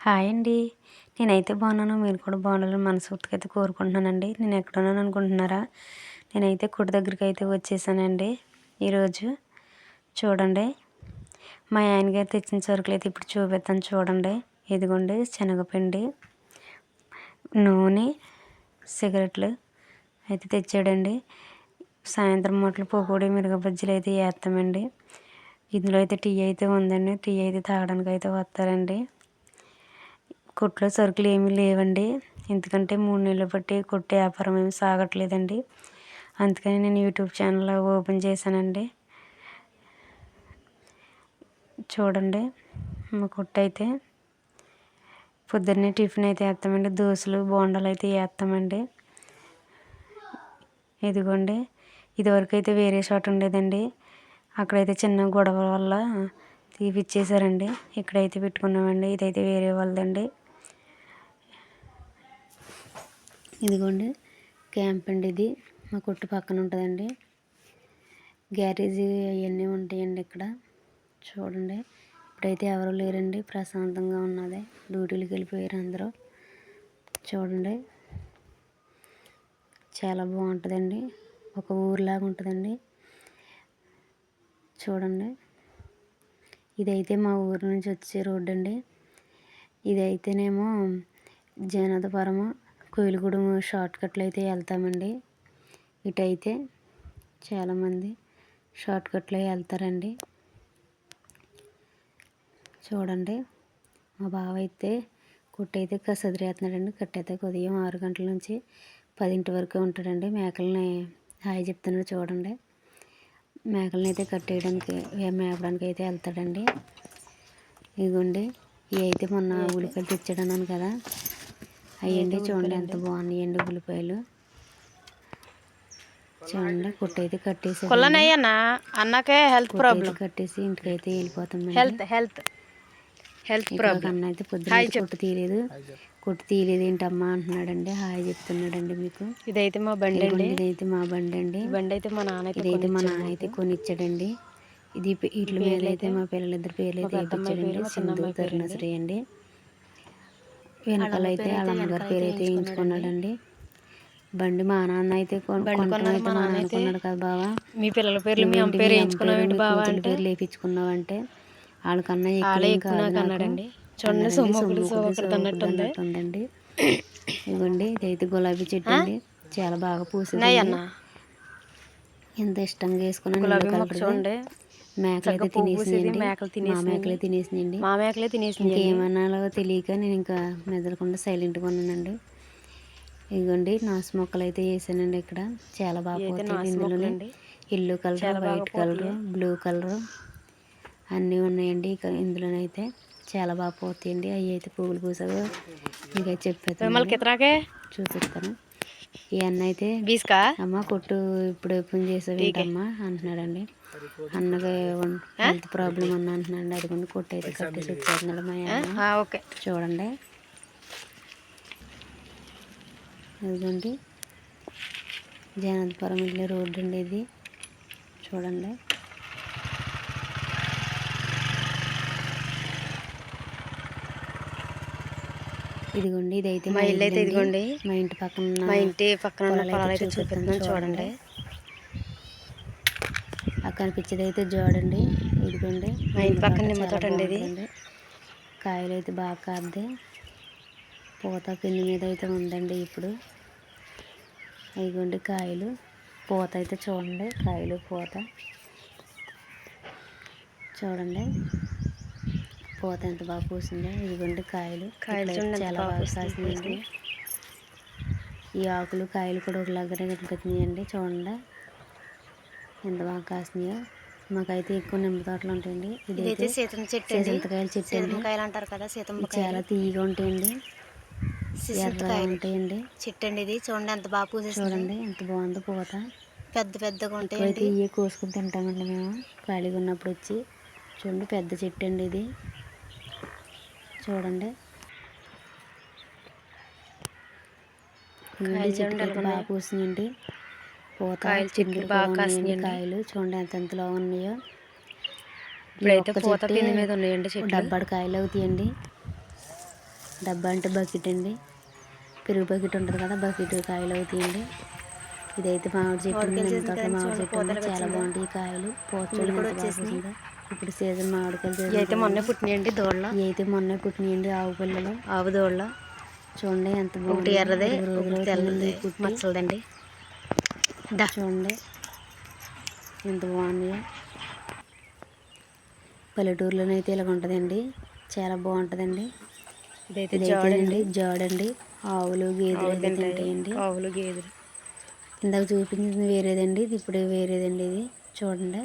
Hi అండి. నేనైతే బాగున్నాను. మీరు కూడా బాగుండాలని మనస్ఫూర్తిగా అయితే కోరుకుంటున్నానండి. నేను ఎక్కడున్నాను అనుకుంటున్నారా? నేనైతే కుడి దగ్గరికి అయితే వచ్చేసానండి. ఈరోజు చూడండి. మా ఆయనగారు తెచ్చిన సరుకులు అయితే ఇప్పుడు చూపిస్తాను చూడండి. ఇదిగోండి శనగపిండి నూనె సిగరెట్లు అయితే తెచ్చాడండి. సాయంత్రం మూటలు పకోడీ మిరగ బజ్జీలు అయితే వేస్తామండి. ఇందులో అయితే టీ అయితే ఉందండి. టీ అయితే తాగడానికి అయితే వస్తారండి. కొట్లో సరుకులు ఏమీ లేవండి. ఎందుకంటే మూడు నెలలు బట్టి కొట్టు వ్యాపారం ఏమి సాగట్లేదండి. అందుకని నేను యూట్యూబ్ ఛానల్ ఓపెన్ చేశానండి. చూడండి మా కొట్టు అయితే పొద్దున్నే టిఫిన్ అయితే వేస్తామండి. దోశలు బోండాలు అయితే వేస్తామండి. ఇదిగోండి ఇదివరకు అయితే వేరే షాట్ ఉండేదండి. అక్కడైతే చిన్న గొడవ వల్ల తీపిచ్చేసారండి ఇక్కడైతే పెట్టుకున్నామండి. ఇదైతే వేరే వాళ్ళదండి. ఇదిగోండి క్యాంప్ అండి ఇది. మా కొట్టు పక్కన ఉంటుందండి. గ్యారేజీ అవన్నీ ఉంటాయండి ఇక్కడ. చూడండి ఇప్పుడైతే ఎవరు లేరండి. ప్రశాంతంగా ఉన్నది. డ్యూటీలకు వెళ్ళిపోయారు అందరూ. చూడండి చాలా బాగుంటుందండి. ఒక ఊరిలాగా ఉంటుందండి. చూడండి ఇదైతే మా ఊరు నుంచి వచ్చే రోడ్డు అండి ఇదైతేనేమో జనదపురము కోయిలగూడెం షార్ట్ కట్లో అయితే వెళ్తామండి. ఇటైతే చాలామంది షార్ట్ కట్లో వెళ్తారండి. చూడండి మా బావ అయితే కొట్టయితే కసదిరేస్తున్నాడండి కట్టయితే ఉదయం ఆరు గంటల నుంచి పదింటి వరకు ఉంటాడండి. మేకల్ని హాయి చెప్తున్నాడు చూడండి. మేకలని అయితే కట్టేయడానికి మేపడానికి అయితే వెళ్తాడండి. ఇదిగోండి ఇవి అయితే మొన్న ఉల్లిపాయలు తెచ్చాడన్నాను కదా. అయ్యండి చూడండి ఎంత బాగున్నాయండి ఉల్లిపాయలు. చూడండి కొట్టయితే కట్టేసి అన్నకే హెల్త్ ప్రాబ్లం కట్టేసి ఇంటికైతే వెళ్ళిపోతాం హెల్త్ హెల్త్ హెల్త్ ప్రాబ్లం అన్న అయితే పొద్దున్న కొట్టు తీయలేదు. కొట్టు తీయలేదు ఏంటమ్మా అంటున్నాడండి. హాయ్ చెప్తున్నాడండి మీకు. ఇదైతే మా బండి అండి. ఇదైతే మా బండి అండి. బండి అయితే మా నాన్న అయితే ఇదైతే మా నాన్న అయితే కొనిచ్చాడండి. ఇది వీటి పేర్లు అయితే మా పిల్లలిద్దరు పేర్లు అయితే వేయించాడండి సింధు తరుణశ్రీ అండి. వెనకాల అయితే వాళ్ళ అమ్మగారి పేరు అయితే వేయించుకున్నాడండి బండి మా నాన్న అయితే కొనుక్కోవడం అయితే మా నాన్న కొన్నాడు కదా బావా. మీ పిల్లల పేర్లు మీ అమ్మ పేరు వేయించుకున్నావు బావా అంటే? పేర్లు వేయించుకున్నావు అంటే వాళ్ళకన్నా వాళ్ళే ఎక్కువ ఎక్కువ నాకు అన్నాడండి చూడండి ఉందండి ఇదిగోండి ఇదైతే గులాబీ చెట్టు అండి. చాలా బాగా పూసింది అన్న ఎంత ఇష్టంగా వేసుకున్నాను చూడండి. మేకలు అయితే తినేసింది మేకలు మా మేకలే తినేసిందండి మా మేకలే తినేసింది ఇంకేమన్నాలో తెలియక నేను ఇంకా మెదలకుండా సైలెంట్గా ఉన్నానండి. ఇదిగోండి నాసు మొక్కలు అయితే వేసానండి ఇక్కడ. చాలా బాగా ఇందులోనే. Yellow colour white colour blue colour అన్నీ ఉన్నాయండి ఇక ఇందులోనైతే. చాలా బాగా పోతాయండి. అవి అయితే పువ్వులు పూసావు ఇంకా చెప్పేస్తాను చూపిస్తాను. ఈ అన్న అయితే బీస్కా? అమ్మ కొట్టు ఇప్పుడు ఓపెన్ చేసావు ఏంటమ్మా అంటున్నాడండి. అన్నగా హెల్త్ ప్రాబ్లం ఉంది అంటున్నాడు అది కొన్ని కొట్టు అయితే కట్టేసి వచ్చేస్తున్నాడు మా అన్న ఓకే. చూడండి. ఇదిగోండి. జనంతపురం వెళ్ళే రోడ్డు అండి ఇది. చూడండి. ఇదిగోండి ఇదైతే మా ఇల్లు అయితే ఇదిగోండి. మా ఇంటి పక్కన మా ఇంటి పక్కన ఉన్న పొలాలు అయితే చూపిస్తున్నాను చూడండి. ఆ కనిపించేది అయితే చూడండి ఇదిగోండి. మా ఇంటి పక్కన నిమ్మ తోట అండి ఇది. కాయలు అయితే బాగా కాద్ది. పూత పిండి మీద అయితే ఉందండి ఇప్పుడు. ఇదిగోండి కాయలు. పూత అయితే చూడండి కాయలు పూత. చూడండి. పూత ఎంత బాగా పూసిందో. ఇదిగోండి కాయలు. కాయలు చాలా బాగా. కాసిందండి ఈ ఆకులు కాయలు కూడా ఒకలాగానే కనిపిస్తున్నాయండి చూడండి. ఎంత బాగా కాసినాయో. మాకైతే ఎక్కువ నిమ్మ తోటలు ఉంటాయండి. ఇదైతే సీతం చెట్టు అండి. సీతంకాయల చెట్టు సీతంకాయలు అంటారు కదా సీతంకాయలు చాలా తీయగా ఉంటాయండి. ఉంటాయండి. చెట్టు అండి ఇది. చూడండి ఎంత బాగా పూసేసింది. చూడండి ఎంత బాగుందో పూత. పెద్ద పెద్దగా ఉంటాయండి. ఇవే కోసుకుని తింటామండి మేము. ఖాళీగా ఉన్నప్పుడు వచ్చి. చూడండి పెద్ద చెట్టు అండి ఇది. చూడండి. బాగా పూసినాయండి పూత కాయలు చెట్లు బాగా. కాయలు. చూడండి ఎంత ఎంతలో ఉన్నాయో. ఇప్పుడైతే పూత పిండి మీద ఉన్నాయండి చెట్లు. డబ్బాడు కాయలు అవుతాయండి. డబ్బా అంటే బకెట్ అండి. పెరుగు బకెట్ ఉంటుంది కదా బకెట్ కాయలు అవుతాయండి. ఇదైతే మామిడి చెట్టు మామిడి చెట్టు చాలా? బాగుంటాయి కాయలు. పూత చూడండి కూడా ఎంత. ఇప్పుడు సీజన్ మామిడికాయలు ఇవి అయితే సీజన్ మొన్నే పుట్టినాయండి దోళ్ళ. అయితే మొన్నే పుట్టినాయండి ఆవు పిల్లలు. ఆవు దోళ్ళ. చూడండి ఎంత ఒకటి బాగుంది ఎర్రదే తెల్లది. మచ్చలదండి. చూడండి ఎంత బాగున్నాయో పల్లెటూరులోనైతే ఇలాగ ఉంటుందండి. చాలా బాగుంటుందండి. ఇదైతే ఇదైతేనండి జాడండి. ఆవులు గేదెలు అయితే తింటాయండి. ఆవులు గేదెలు. ఇందాక చూపించింది వేరేదండి. ఇది ఇప్పుడు వేరేదండి ఇది. చూడండి.